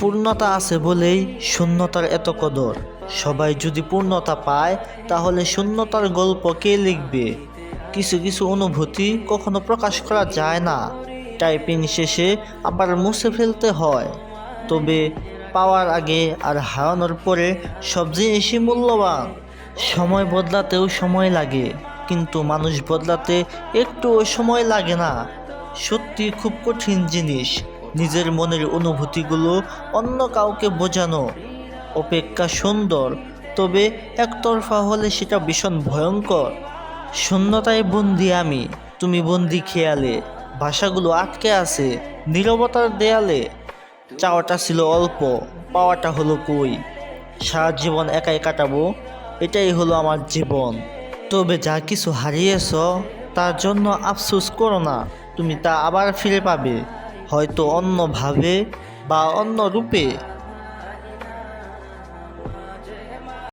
পূর্ণতা আছে বলেই শূন্যতার এত কদর। সবাই যদি পূর্ণতা পায়, তাহলে শূন্যতার গল্প কে লিখবে? কিছু কিছু অনুভূতি কখনো প্রকাশ করা যায় না। টাইপিং শেষে আবার মুছে ফেলতে হয়। তবে পাওয়ার আগে আর হারানোর পরে সব জিনিসই মূল্যবান। সময় বদলাতেও সময় লাগে, কিন্তু মানুষ বদলাতে একটুও সময় লাগে না। সত্যি খুব কঠিন জিনিস। নিজের মনের অনুভূতিগুলো অন্য কাউকে বোঝানো। অপেক্ষা সুন্দর, তবে একতরফা হলে সেটা ভীষণ ভয়ঙ্কর। শূন্যতায় বন্দি আমি, তুমি বন্দি খেয়ালে, ভাষাগুলো আটকে আছে, নীরবতার দেয়ালে। চাওয়াটা ছিল অল্প, পাওয়াটা হলো কই? সারা জীবন একাই কাটাবো, এটাই হলো আমার জীবন। তবে যা কিছু হারিয়েছ, তার জন্য আফসোস করো না, তুমি তা আবার ফিরে পাবে। হয়তো অন্যভাবে বা অন্য রূপে